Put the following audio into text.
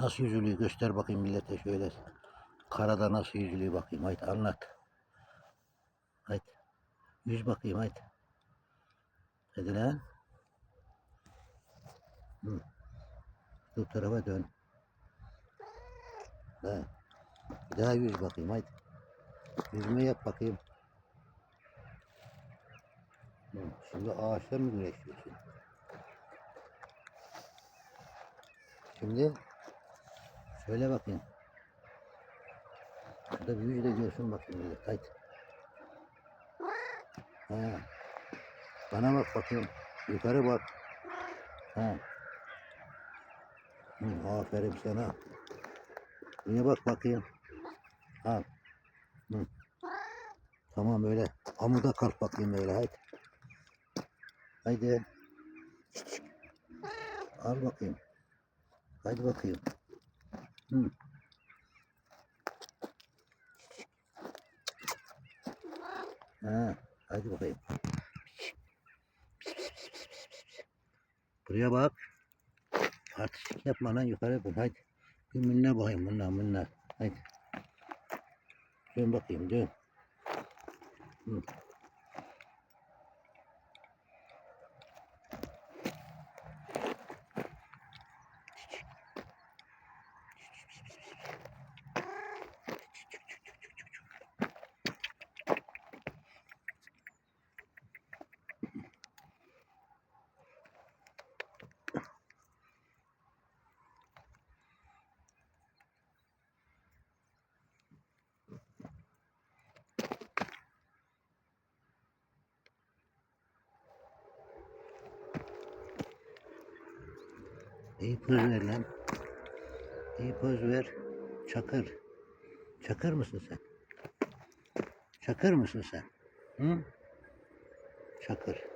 Nasıl yüzülüyor göster bakayım millete şöyle. Karada nasıl yüzülüyor bakayım. Haydi anlat. Haydi. Yüz bakayım haydi. Hadi lan. Bu tarafa dön. Ha. Bir daha yüz bakayım haydi. Yüzme yap bakayım. Hı. Şimdi ağaçla mı güreşiyorsun? Şimdi söyle bakayım. Şurada bir yüz de görsün bakayım. millet, Haydi. Ha. Bana bak bakayım. Yukarı bak. Ha. Hı, aferin sana. Buraya bak bakayım. Al. Hı. Tamam öyle. Amuda kalk bakayım öyle haydi. Haydi. Al bakayım. Haydi bakayım. Hı. Ha, hadi bakayım. Buraya bak. Artistik yapma lan yukarı bak hadi. Bir minna bakayım minna minna. Hadi. Dön bakayım dön. Hı. İyi poz ver lan. İyi poz ver. Çakır. Çakır mısın sen? Çakır mısın sen? Hı? Çakır.